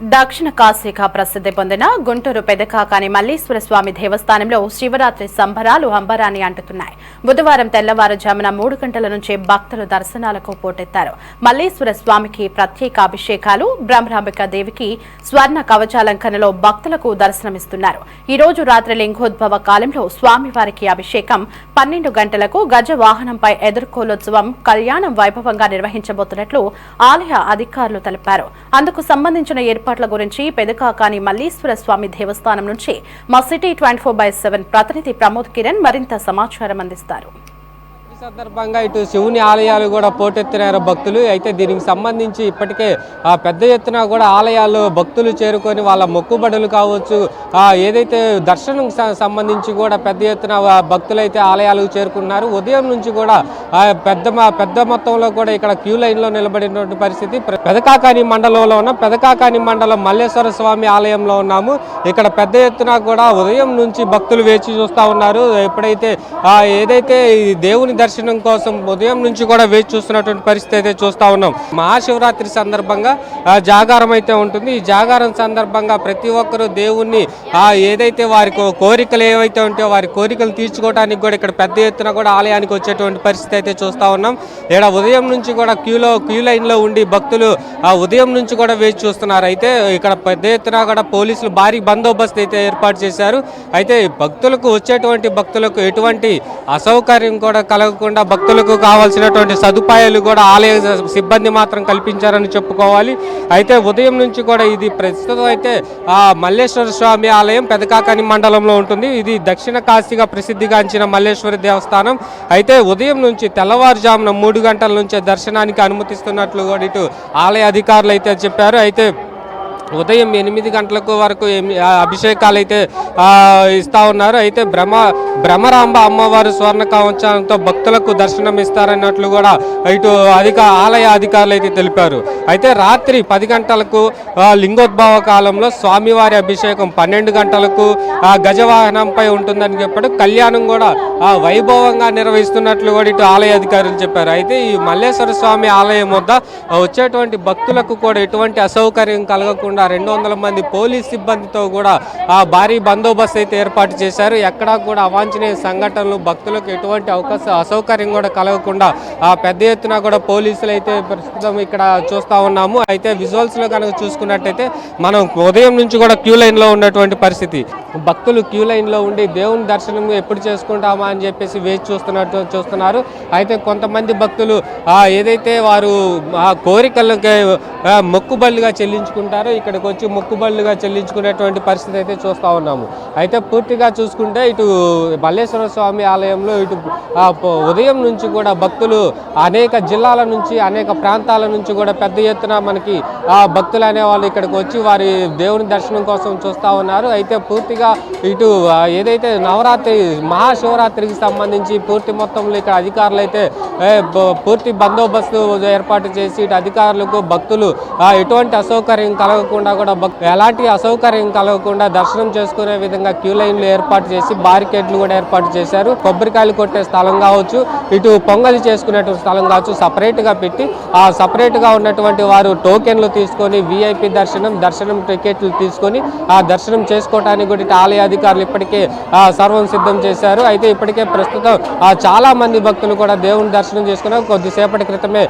దక్షిణ కాశీగా ప్రసిద్ధి పొందిన గుంటూరు పెదకాకాని మల్లీశ్వర స్వామి దేవస్థానంలో శివరాత్రి సంబరాలు అంబరాన్ని అంటుతున్నాయి. బుధవారం తెల్లవారుజామున మూడు గంటల నుంచే భక్తులు దర్శనాలకు పోటెత్తారు. మల్లీశ్వర స్వామికి ప్రత్యేక అభిషేకాలు బ్రహ్మరాంబిక దేవికి స్వర్ణ కవచాలంకరణలో భక్తులకు దర్శనమిస్తున్నారు. ఈ రోజు రాత్రి లింగోద్భవ కాలంలో స్వామివారికి అభిషేకం పన్నెండు గంటలకు గజ వాహనంపై ఎదుర్కోలోత్సవం కళ్యాణం వైభవంగా నిర్వహించబోతున్నట్లు ఆలయ అధికారులు తెలిపారు. అందుకు సంబంధించిన ఏర్పాట్ల గురించి పెదకాకాని మల్లీశ్వర స్వామి దేవస్థానం నుంచి మా city twenty four by seven ప్రతినిధి ప్రమోద్ కిరణ్ మరింత సమాచారం అందిస్తారు. సందర్భంగా ఇటు శివుని ఆలయాలు కూడా పోటెత్తినారు భక్తులు. అయితే దీనికి సంబంధించి ఇప్పటికే ఆ పెద్ద ఎత్తున కూడా ఆలయాల్లో భక్తులు చేరుకొని వాళ్ళ మొక్కుబడులు కావచ్చు ఏదైతే దర్శనం సంబంధించి కూడా పెద్ద ఎత్తున భక్తులైతే భక్తులు అయితే ఆలయాలకు చేరుకున్నారు. ఉదయం నుంచి కూడా పెద్ద మ- పెద్ద మొత్తంలో కూడా ఇక్కడ క్యూ లైన్లో నిలబడినటువంటి పరిస్థితి. పెదకాకాని మండలంలో ఉన్న. పెదకాకాని మండలం మల్లేశ్వర స్వామి ఆలయంలో ఉన్నాము. ఇక్కడ పెద్ద ఎత్తున కూడా ఉదయం నుంచి భక్తులు వేచి చూస్తూ ఉన్నారు. ఎప్పుడైతే ఏదైతే దేవుని దర్శనం కోసం ఉదయం నుంచి కూడా వేచి చూస్తున్నటువంటి పరిస్థితి అయితే చూస్తూ ఉన్నాం. మహాశివరాత్రి సందర్భంగా ఆ జాగారం అయితే ఉంటుంది. ఈ జాగారం సందర్భంగా ప్రతి ఒక్కరూ దేవుణ్ణి ఏదైతే వారి కోరికలు ఏవైతే ఉంటాయో వారి కోరికలు తీర్చుకోవడానికి కూడా ఇక్కడ పెద్ద ఎత్తున కూడా ఆలయానికి వచ్చేటువంటి పరిస్థితి అయితే చూస్తూ ఉన్నాం. ఇక్కడ ఉదయం నుంచి కూడా క్యూలో క్యూ లైన్లో ఉండి భక్తులు ఆ ఉదయం నుంచి కూడా వేచి చూస్తున్నారు. అయితే ఇక్కడ పెద్ద ఎత్తున కూడా పోలీసులు భారీ బందోబస్తు అయితే ఏర్పాటు చేశారు. అయితే భక్తులకు వచ్చేటువంటి భక్తులకు ఎటువంటి అసౌకర్యం కూడా కలగ కాకుండా భక్తులకు కావాల్సినటువంటి సదుపాయాలు కూడా ఆలయ సిబ్బంది మాత్రం కల్పించారని చెప్పుకోవాలి. అయితే ఉదయం నుంచి కూడా ఇది ప్రస్తుతం అయితే ఆ మల్లేశ్వర స్వామి ఆలయం పెదకాకాని మండలంలో ఉంటుంది. ఇది దక్షిణ కాశీగా ప్రసిద్ధిగాంచిన మల్లేశ్వరి దేవస్థానం. అయితే ఉదయం నుంచి తెల్లవారుజామున మూడు గంటల నుంచే దర్శనానికి అనుమతిస్తున్నట్లు కూడా ఇటు ఆలయ అధికారులు అయితే చెప్పారు. అయితే ఉదయం ఎనిమిది గంటలకు వరకు ఏమి- అభిషేకాలు అయితే ఇస్తా ఉన్నారు. అయితే భ్రమ భ్రమరాంబ అమ్మవారు స్వర్ణ కవచంతో భక్తులకు దర్శనం ఇస్తారన్నట్లు కూడా ఇటు అధిక ఆలయ అధికారులు అయితే తెలిపారు. అయితే రాత్రి పది గంటలకు లింగోద్భవ కాలంలో స్వామివారి అభిషేకం పన్నెండు గంటలకు ఆ గజవాహనంపై ఉంటుందని చెప్పాడు కళ్యాణం కూడా వైభవంగా నిర్వహిస్తున్నట్లు కూడా ఇటు ఆలయ అధికారులు చెప్పారు. అయితే ఈ మల్లేశ్వర స్వామి ఆలయం వద్ద వచ్చేటువంటి భక్తులకు కూడా ఎటువంటి అసౌకర్యం కలగకుండా రెండు వందల మంది పోలీస్ సిబ్బందితో కూడా ఆ భారీ బందోబస్తు అయితే ఏర్పాటు చేశారు. ఎక్కడా కూడా అవాంఛనీయ సంఘటనలు భక్తులకు ఎటువంటి అవకాశం అసౌకర్యం కూడా కలగకుండా ఆ పెద్ద ఎత్తున కూడా పోలీసులు అయితే ప్రస్తుతం ఇక్కడ చూస్తా ఉన్నాము. అయితే విజువల్స్లో కనుక చూసుకున్నట్టయితే మనం ఉదయం నుంచి కూడా క్యూ లైన్లో ఉన్నటువంటి పరిస్థితి. భక్తులు క్యూ లైన్లో ఉండి దేవుని దర్శనం ఎప్పుడు చేసుకుంటామా అని చెప్పేసి వేచి చూస్తున్నట్టు చూస్తున్నారు. అయితే కొంతమంది భక్తులు ఏదైతే వారు ఆ కోరికలకి మొక్కుబళ్ళుగా చెల్లించుకుంటారో ఇక్కడికి వచ్చి మొక్కుబళ్ళుగా చెల్లించుకునేటువంటి పరిస్థితి అయితే చూస్తూ ఉన్నాము. అయితే పూర్తిగా చూసుకుంటే ఇటు మల్లేశ్వర స్వామి ఆలయంలో ఇటు ఉదయం నుంచి కూడా భక్తులు అనేక జిల్లాల నుంచి అనేక ప్రాంతాల నుంచి కూడా పెద్ద ఎత్తున మనకి ఆ భక్తులు అనేవాళ్ళు ఇక్కడికి వచ్చి వారి దేవుని దర్శనం కోసం చూస్తూ ఉన్నారు. అయితే పూర్తిగా ఇటు ఏదైతే నవరాత్రి మహాశివరాత్రికి సంబంధించి పూర్తి మొత్తంలో ఇక్కడ అధికారులు అయితే పూర్తి బందోబస్తు ఏర్పాటు చేసి ఇటు అధికారులకు భక్తులు ఎటువంటి అసౌకర్యం కలగకుండా కూడా ఎలాంటి అసౌకర్యం కలగకుండా దర్శనం చేసుకునే విధంగా క్యూ లైన్లు ఏర్పాటు చేసి బారికేడ్లు కూడా ఏర్పాటు చేశారు. కొబ్బరికాయలు కొట్టే స్థలం కావచ్చు ఇటు పొంగలి చేసుకునేటువంటి స్థలం కావచ్చు సపరేట్గా పెట్టి ఆ సపరేట్గా ఉన్నటువంటి వారు టోకెన్లు తీసుకొని విఐపి దర్శనం దర్శనం టికెట్లు తీసుకొని ఆ దర్శనం చేసుకోవడానికి కూడా ఆలయ అధికారులు ఇప్పటికే ఆ, సర్వం సిద్ధం చేశారు. అయితే ఇప్పటికే ప్రస్తుతం ఆ, చాలా మంది భక్తులు కూడా దేవుని దర్శనం చేసుకున్నారు. కొద్దిసేపటి క్రితమే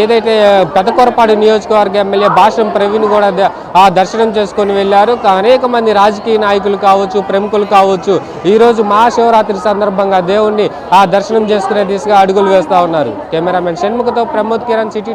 ఏదైతే పెదకొరపాడు నియోజకవర్గ ఎమ్మెల్యే భాషం ప్రవీణ్ కూడా దర్శనం చేసుకొని వెళ్ళారు. అనేక మంది రాజకీయ నాయకులు కావచ్చు ప్రముఖులు కావచ్చు ఈరోజు మహాశివరాత్రి సందర్భంగా దేవుణ్ణి ఆ దర్శనం చేసుకునే దిశగా అడుగులు వేస్తా ఉన్నారు. కెమెరామెన్ షణ్ముఖతో ప్రమోద్ కిరణ్ సిటీ